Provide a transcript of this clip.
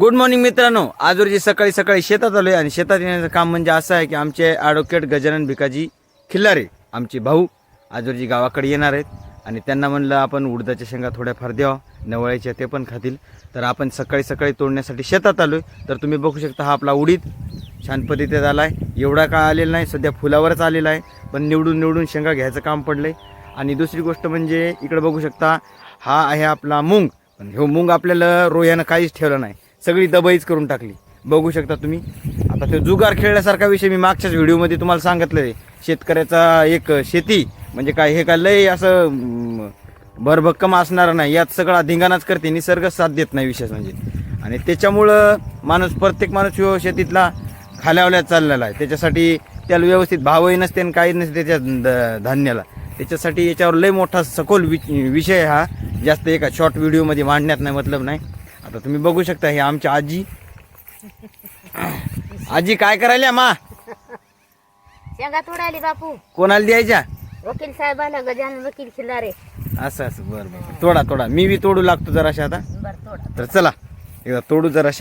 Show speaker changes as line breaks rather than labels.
Good morning मित्रांनो. आज रोजी सकाळी सकाळी शेतात आलो आहे आणि शेतात येण्याचं काम म्हणजे असं आहे की आमचे ॲडव्होकेट गजानन भिकाजी खिल्लारे आमचे भाऊ आज रोजी गावाकडे येणार आहेत. आणि त्यांना म्हणलं आपण उडदाच्या शेंगा थोड्याफार द्यावा नवळ्याच्या ते पण खातील. तर आपण सकाळी सकाळी तोडण्यासाठी शेतात आलोय. तर तुम्ही बघू शकता हा आपला उडीद छान पद्धतीत आला आहे एवढा काय आलेला नाही सध्या फुलावरच आलेला आहे. पण निवडून निवडून शेंगा घ्यायचं काम पडलंय. आणि दुसरी गोष्ट म्हणजे इकडे बघू शकता हा आहे आपला मूग. पण हो मूग आपल्याला रोह्यानं काहीच ठेवलं नाही. सगळी दबाईच करून टाकली. बघू शकता तुम्ही. आता तो जुगार खेळण्यासारखा विषय मी मागच्याच व्हिडिओमध्ये तुम्हाला सांगितलं आहे. शेतकऱ्याचा एक शेती म्हणजे काय हे काय लय असं भरभक्कम असणारं नाही. यात सगळा धिंगाणाच करते निसर्ग साथ देत नाही विशेष म्हणजे. आणि त्याच्यामुळं माणूस प्रत्येक माणूस ह्यो शेतीतला खाल्यावल्या चाललेला आहे. त्याच्यासाठी त्याला व्यवस्थित भावही नसते आणि काही नसते त्याच्या द- धान्याला. त्याच्यासाठी याच्यावर लय मोठा सखोल वि विषय हा. जास्त एका शॉर्ट व्हिडिओमध्ये मांडण्यात नाही मतलब नाही. आता तुम्ही बघू शकता हे आमच्या आजी. आजी काय करायला मा?
शेंगा तोडायली बापू.
कोणाला द्यायच्या?
वकील साहेबाला गजानन वकील खिल्लारे
असं असं. बरं बरं. तोडा तोडा. मी बी तोडू लागतो जराशा आता.
बर तोडा.
तर चला एकदा तोडू जराशा.